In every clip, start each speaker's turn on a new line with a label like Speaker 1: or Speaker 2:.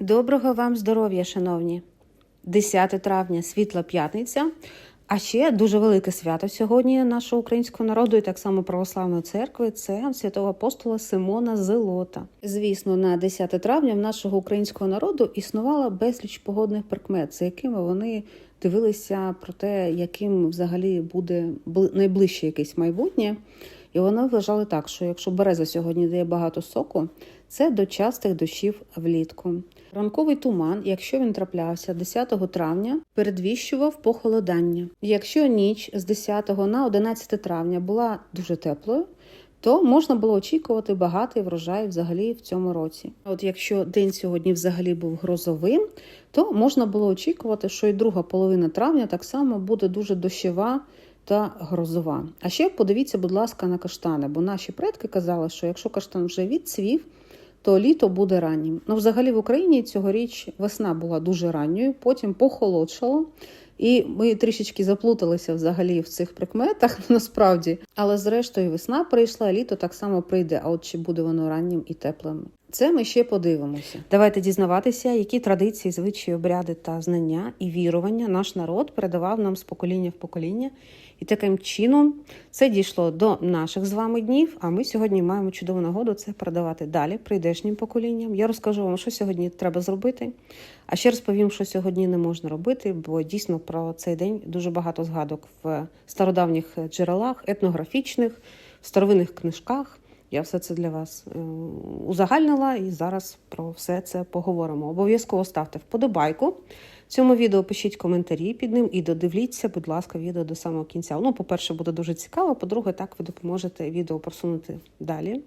Speaker 1: Доброго вам здоров'я, шановні! 10 травня світла п'ятниця. А ще дуже велике свято сьогодні нашого українського народу і так само православної церкви це святого апостола Симона Зелота. Звісно, на 10 травня в нашого українського народу існувала безліч погодних прикмет, за якими вони дивилися про те, яким взагалі буде бли- найближче якесь майбутнє. І вони вважали так, що якщо береза сьогодні дає багато соку, це до частих дощів влітку. Ранковий туман, якщо він траплявся 10 травня, передвіщував похолодання. Якщо ніч з 10 на 11 травня була дуже теплою, то можна було очікувати багатий врожай взагалі в цьому році. От якщо день сьогодні взагалі був грозовим, то можна було очікувати, що і друга половина травня так само буде дуже дощова та грозова. А ще подивіться, будь ласка, на каштани, бо наші предки казали, що якщо каштан вже відцвів, то літо буде раннім. Ну, взагалі в Україні цьогоріч весна була дуже ранньою, потім похолодшало. І ми трішечки заплуталися взагалі в цих прикметах насправді. Але зрештою весна прийшла, літо так само прийде. А от чи буде воно раннім і теплим? Це ми ще подивимося. Давайте дізнаватися, які традиції, звичаї, обряди та знання і вірування наш народ передавав нам з покоління в покоління. І таким чином це дійшло до наших з вами днів. А ми сьогодні маємо чудову нагоду це передавати далі прийдешнім поколінням. Я розкажу вам, що сьогодні треба зробити. А ще розповім, що сьогодні не можна робити, бо дійсно про цей день дуже багато згадок в стародавніх джерелах, етнографічних, в старовинних книжках. Я все це для вас е, узагальнила і зараз про все це поговоримо. Обов'язково ставте вподобайку. Цьому відео пишіть коментарі під ним і додивіться, будь ласка, відео до самого кінця. Ну, по-перше, буде дуже цікаво. По-друге, так ви допоможете відео просунути далі.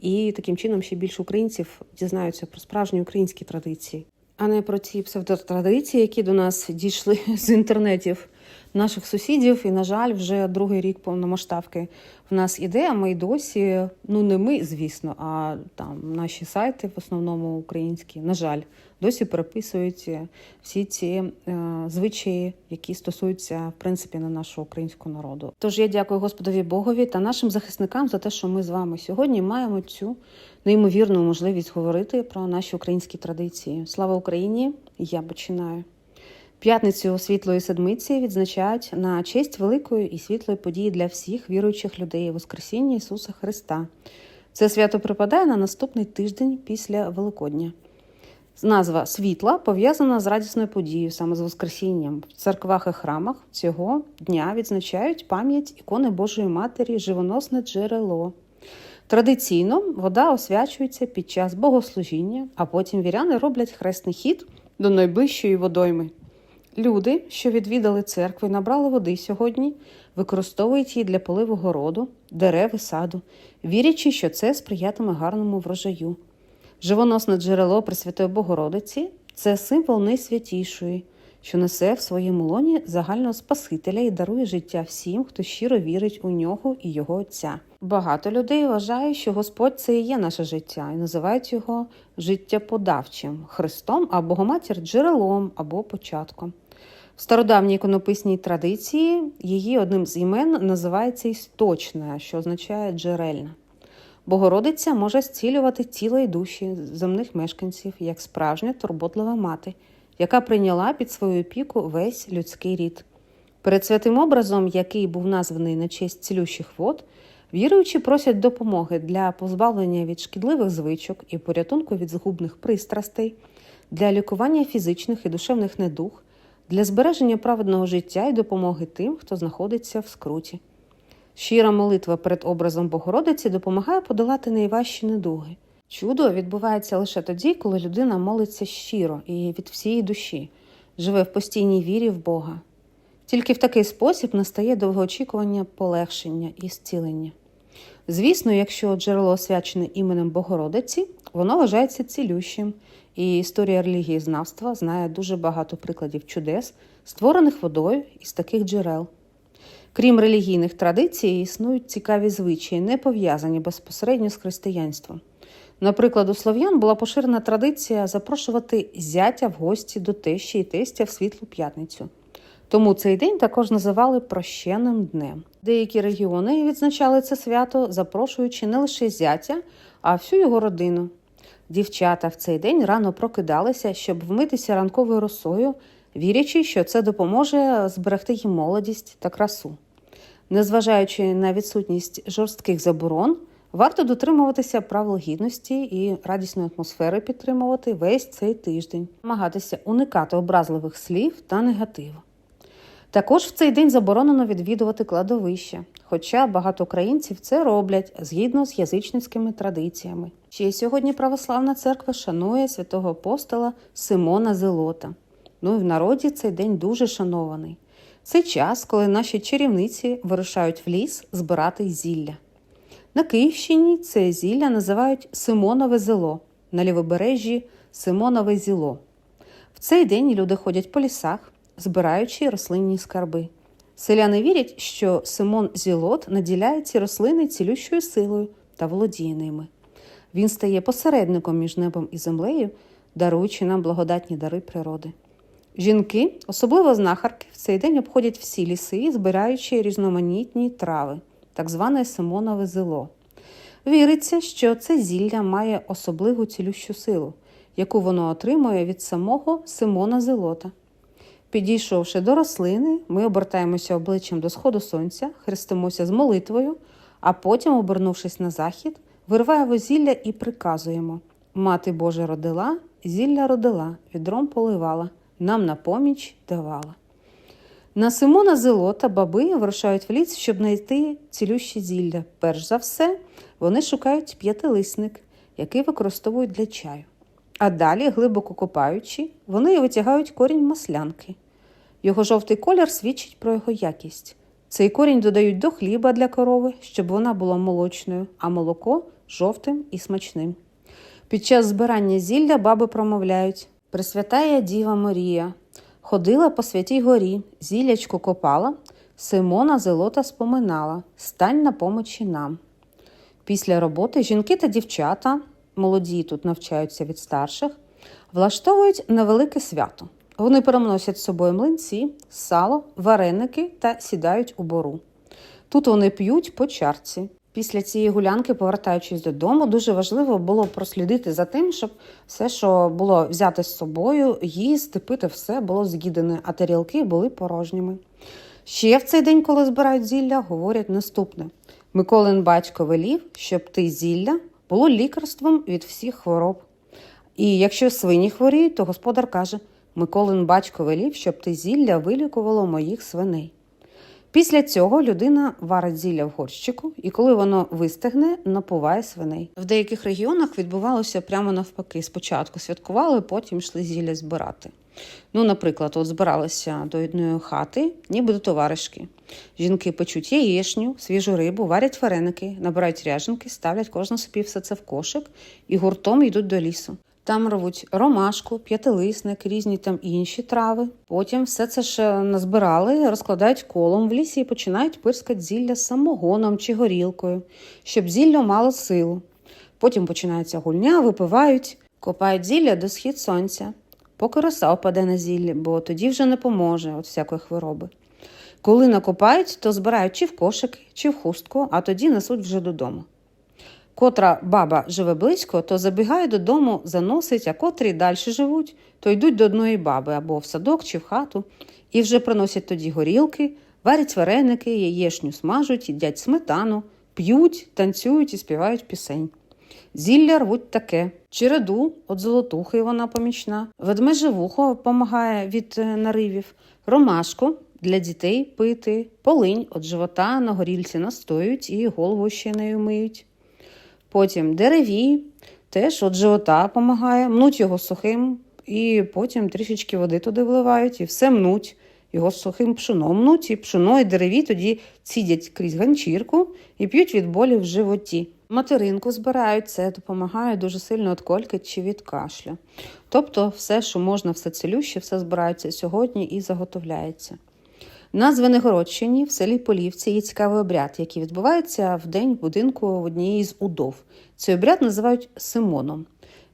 Speaker 1: І таким чином ще більше українців дізнаються про справжні українські традиції, а не про ці псевдотрадиції, які до нас дійшли з інтернетів наших сусідів. І, на жаль, вже другий рік повномасштабки в нас іде. А ми й досі, ну не ми, звісно, а там наші сайти, в основному українські, на жаль, досі переписують всі ці е, звичаї, які стосуються в принципі на нашого українського народу. Тож я дякую Господові Богові та нашим захисникам за те, що ми з вами сьогодні маємо цю неймовірну можливість говорити про наші українські традиції. Слава Україні! Я починаю. П'ятницю світлої седмиці відзначають на честь великої і світлої події для всіх віруючих людей Воскресіння Ісуса Христа. Це свято припадає на наступний тиждень після Великодня. Назва світла пов'язана з радісною подією, саме з Воскресінням. В церквах і храмах цього дня відзначають пам'ять ікони Божої Матері, живоносне джерело. Традиційно вода освячується під час богослужіння, а потім віряни роблять хресний хід до найближчої водойми. Люди, що відвідали церкви, набрали води сьогодні, використовують її для поливу городу, дерев і саду, вірячи, що це сприятиме гарному врожаю. Живоносне джерело Пресвятої Богородиці це символ найсвятішої, що несе в своєму лоні загального Спасителя і дарує життя всім, хто щиро вірить у нього і його Отця. Багато людей вважають, що Господь це і є наше життя, і називають його життєподавчим Христом, а Богоматір джерелом або початком. В стародавній іконописній традиції її одним з імен називається істочна, що означає джерельна. Богородиця може зцілювати тіло і душі земних мешканців як справжня турботлива мати, яка прийняла під свою опіку весь людський рід. Перед святим образом, який був названий на честь цілющих вод, віруючі просять допомоги для позбавлення від шкідливих звичок і порятунку від згубних пристрастей, для лікування фізичних і душевних недуг, для збереження праведного життя і допомоги тим, хто знаходиться в скруті. Щира молитва перед образом Богородиці допомагає подолати найважчі недуги. Чудо відбувається лише тоді, коли людина молиться щиро і від всієї душі, живе в постійній вірі в Бога. Тільки в такий спосіб настає довгоочікування полегшення і зцілення. Звісно, якщо джерело освячене іменем Богородиці, воно вважається цілющим, і історія релігієзнавства знає дуже багато прикладів чудес, створених водою із таких джерел. Крім релігійних традицій, існують цікаві звичаї, не пов'язані безпосередньо з християнством. Наприклад, у слов'ян була поширена традиція запрошувати зятя в гості до тещі і тестя в світлу п'ятницю. Тому цей день також називали прощенним днем. Деякі регіони відзначали це свято, запрошуючи не лише зятя, а всю його родину. Дівчата в цей день рано прокидалися, щоб вмитися ранковою росою, вірячи, що це допоможе зберегти їм молодість та красу. Незважаючи на відсутність жорстких заборон, варто дотримуватися правил гідності і радісної атмосфери підтримувати весь цей тиждень, намагатися уникати образливих слів та негативу. Також в цей день заборонено відвідувати кладовище, хоча багато українців це роблять згідно з язичницькими традиціями. Ще сьогодні православна церква шанує святого апостола Симона Зелота. Ну і в народі цей день дуже шанований. Це час, коли наші чарівниці вирушають в ліс збирати зілля. На Київщині це зілля називають Симонове зело, на лівобережжі Симонове зіло. В цей день люди ходять по лісах, збираючи рослинні скарби. Селяни вірять, що Симон Зілот наділяє ці рослини цілющою силою та володіє ними. Він стає посередником між небом і землею, даруючи нам благодатні дари природи. Жінки, особливо знахарки, в цей день обходять всі ліси, збираючи різноманітні трави, так зване Симонове зело. Віриться, що це зілля має особливу цілющу силу, яку воно отримує від самого Симона Зелота. Підійшовши до рослини, ми обертаємося обличчям до сходу сонця, хрестимося з молитвою, а потім, обернувшись на захід, вирваємо зілля і приказуємо: Мати Божа родила, зілля родила, відром поливала, нам на поміч давала. На Симона Зелота баби вирушають в ліс, щоб знайти цілющі зілля. Перш за все, вони шукають п'ятилисник, який використовують для чаю. А далі, глибоко копаючи, вони витягають корінь маслянки. Його жовтий колір свідчить про його якість. Цей корінь додають до хліба для корови, щоб вона була молочною, а молоко жовтим і смачним. Під час збирання зілля баби промовляють Пресвятая Діва Марія, ходила по святій горі, зіллячко копала, Симона Зелота споминала, стань на помочі нам. Після роботи жінки та дівчата, молоді тут навчаються від старших, влаштовують невелике свято. Вони переносять з собою млинці, сало, вареники та сідають у бору. Тут вони п'ють по чарці. Після цієї гулянки, повертаючись додому, дуже важливо було прослідити за тим, щоб все, що було взяти з собою, їсти, пити, все було з'їдене, а тарілки були порожніми. Ще в цей день, коли збирають зілля, говорять наступне: Миколин батько велів, щоб ти зілля було лікарством від всіх хвороб. І якщо свині хворіють, то господар каже: Миколин батько велів, щоб ти зілля вилікувало моїх свиней. Після цього людина варить зілля в горщику, і коли воно вистигне, напуває свиней. В деяких регіонах відбувалося прямо навпаки. Спочатку святкували, потім йшли зілля збирати. Ну, наприклад, от збиралися до одної хати, ніби до товаришки. Жінки печуть яєшню, свіжу рибу, варять вареники, набирають ряженки, ставлять кожна собі все це в кошик і гуртом йдуть до лісу. Там рвуть ромашку, п'ятилисник, різні там інші трави. Потім все це ж назбирали, розкладають колом в лісі і починають пирскати зілля самогоном чи горілкою, щоб зілля мало силу. Потім починається гульня, випивають, копають зілля до схід сонця, поки роса опаде на зілля, бо тоді вже не поможе от всякої хвороби. Коли накопають, то збирають чи в кошики, чи в хустку, а тоді несуть вже додому. Котра баба живе близько, то забігає додому, заносить, а котрі далі живуть, то йдуть до одної баби або в садок чи в хату, і вже приносять тоді горілки, варять вареники, яєшню смажуть, їдять сметану, п'ють, танцюють і співають пісень. Зілля рвуть таке. Череду, от золотухи вона помічна, ведмеже вухо помагає від е, наривів, ромашку для дітей пити, полинь от живота на горілці настоюють і голову ще нею миють. Потім дереві, теж от живота допомагає, мнуть його сухим, і потім трішечки води туди вливають, і все мнуть. Його сухим пшоном мнуть, і пшоно, і дереві тоді цідять крізь ганчірку і п'ють від болі в животі. Материнку збирають, це допомагає дуже сильно від кольки чи від кашля. Тобто, все, що можна, все цілюще, все збирається сьогодні і заготовляється. На Звенигородщині в селі Полівці є цікавий обряд, який відбувається в день в будинку в однієї з удов. Цей обряд називають Симоном.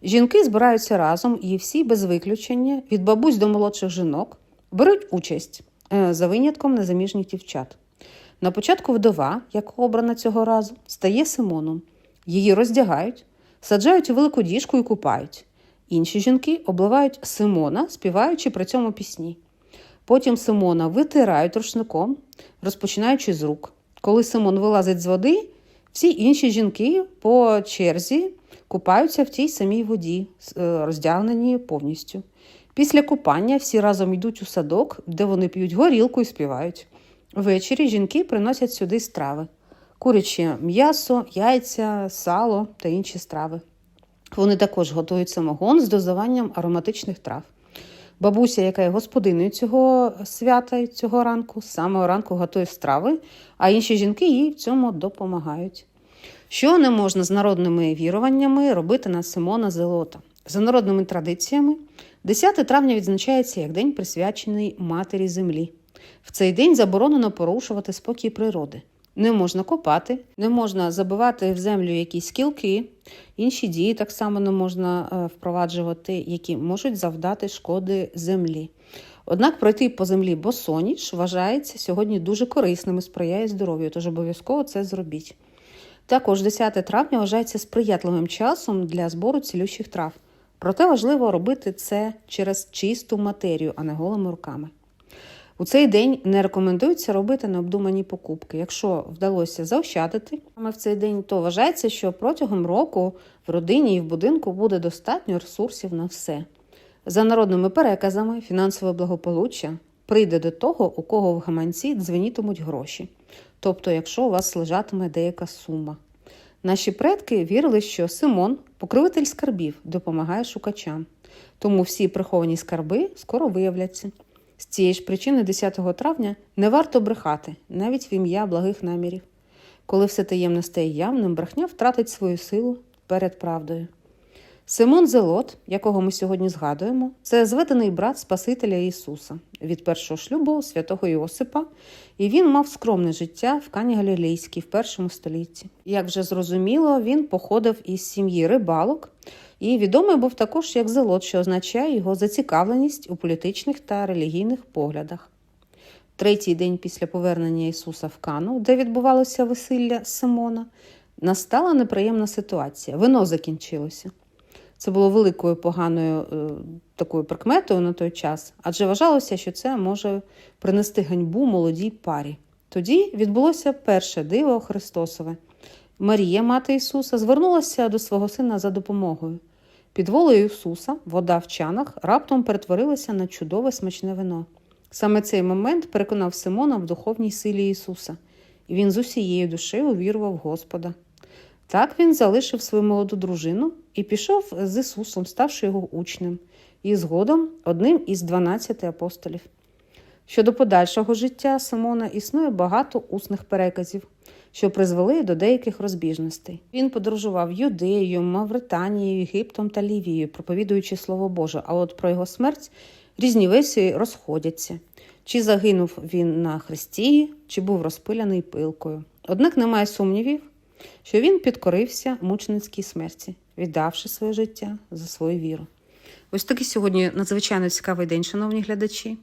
Speaker 1: Жінки збираються разом і всі без виключення, від бабусь до молодших жінок, беруть участь е, за винятком незаміжніх дівчат. На початку вдова, яка обрана цього разу, стає Симоном. Її роздягають, саджають у велику діжку і купають. Інші жінки обливають Симона, співаючи при цьому пісні. Потім Симона витирають рушником, розпочинаючи з рук. Коли Симон вилазить з води, всі інші жінки по черзі купаються в тій самій воді, е, роздягнені повністю. Після купання всі разом йдуть у садок, де вони п'ють горілку і співають. Ввечері жінки приносять сюди страви: куряче м'ясо, яйця, сало та інші страви. Вони також готують самогон з дозуванням ароматичних трав. Бабуся, яка є господиною цього свята цього ранку, з самого ранку готує страви, а інші жінки їй в цьому допомагають. Що не можна з народними віруваннями робити на Симона Зелота? За народними традиціями, 10 травня відзначається як день присвячений матері землі. В цей день заборонено порушувати спокій природи. Не можна копати, не можна забивати в землю якісь кілки, інші дії так само не можна е, впроваджувати, які можуть завдати шкоди землі. Однак пройти по землі босоніж вважається сьогодні дуже корисним і сприяє здоров'ю, тож обов'язково це зробіть. Також 10 травня вважається сприятливим часом для збору цілющих трав. Проте важливо робити це через чисту матерію, а не голими руками. У цей день не рекомендується робити необдумані покупки. Якщо вдалося заощадити саме в цей день, то вважається, що протягом року в родині і в будинку буде достатньо ресурсів на все. За народними переказами, фінансове благополуччя прийде до того, у кого в гаманці дзвенітимуть гроші, тобто, якщо у вас лежатиме деяка сума. Наші предки вірили, що Симон, покровитель скарбів, допомагає шукачам, тому всі приховані скарби скоро виявляться. З цієї ж причини 10 травня не варто брехати, навіть в ім'я благих намірів. Коли все таємне стає явним, брехня втратить свою силу перед правдою. Симон Зелот, якого ми сьогодні згадуємо, це зведений брат Спасителя Ісуса від першого шлюбу святого Йосипа, і він мав скромне життя в Кані Галілейській в першому столітті. Як вже зрозуміло, він походив із сім'ї рибалок і відомий був також як Зелот, що означає його зацікавленість у політичних та релігійних поглядах. Третій день після повернення Ісуса в Кану, де відбувалося весілля Симона, настала неприємна ситуація. Вино закінчилося. Це було великою поганою е, такою прикметою на той час, адже вважалося, що це може принести ганьбу молодій парі. Тоді відбулося перше диво Христосове. Марія, мати Ісуса, звернулася до свого сина за допомогою. Під волею Ісуса вода в чанах раптом перетворилася на чудове смачне вино. Саме цей момент переконав Симона в духовній силі Ісуса, і він з усією душею увірував Господа. Так він залишив свою молоду дружину і пішов з Ісусом, ставши його учнем, і згодом одним із 12 апостолів. Щодо подальшого життя Симона існує багато усних переказів, що призвели до деяких розбіжностей. Він подорожував Юдеєю, Мавританією, Єгиптом та Лівією, проповідуючи Слово Боже. А от про його смерть різні версії розходяться. Чи загинув він на хресті, чи був розпиляний пилкою. Однак немає сумнівів, що він підкорився мученицькій смерті, віддавши своє життя за свою віру. Ось такий сьогодні надзвичайно цікавий день, шановні глядачі.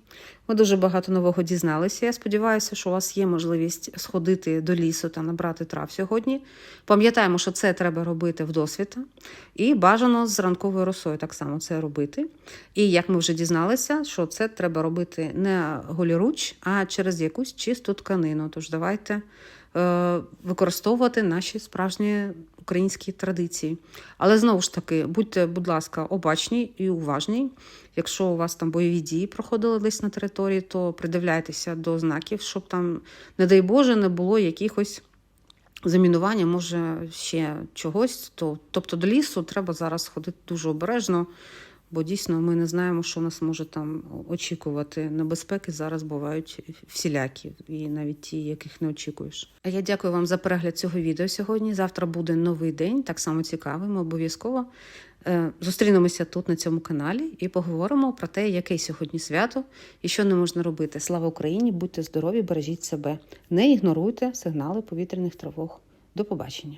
Speaker 1: Ми дуже багато нового дізналися. Я сподіваюся, що у вас є можливість сходити до лісу та набрати трав сьогодні. Пам'ятаємо, що це треба робити вдосвіта. І бажано з ранковою росою так само це робити. І як ми вже дізналися, що це треба робити не голіруч, а через якусь чисту тканину. Тож давайте використовувати наші справжні українські традиції. Але знову ж таки, будьте, будь ласка, обачні і уважні. Якщо у вас там бойові дії проходили десь на території, то придивляйтеся до знаків, щоб там, не дай Боже, не було якихось замінування, може ще чогось. То, Тобто до лісу треба зараз ходити дуже обережно, бо дійсно ми не знаємо, що нас може там очікувати. Небезпеки зараз бувають всілякі, і навіть ті, яких не очікуєш. А я дякую вам за перегляд цього відео сьогодні. Завтра буде новий день, так само цікавий. Ми обов'язково е, зустрінемося тут на цьому каналі і поговоримо про те, яке сьогодні свято і що не можна робити. Слава Україні! Будьте здорові, бережіть себе, не ігноруйте сигнали повітряних тривог. До побачення.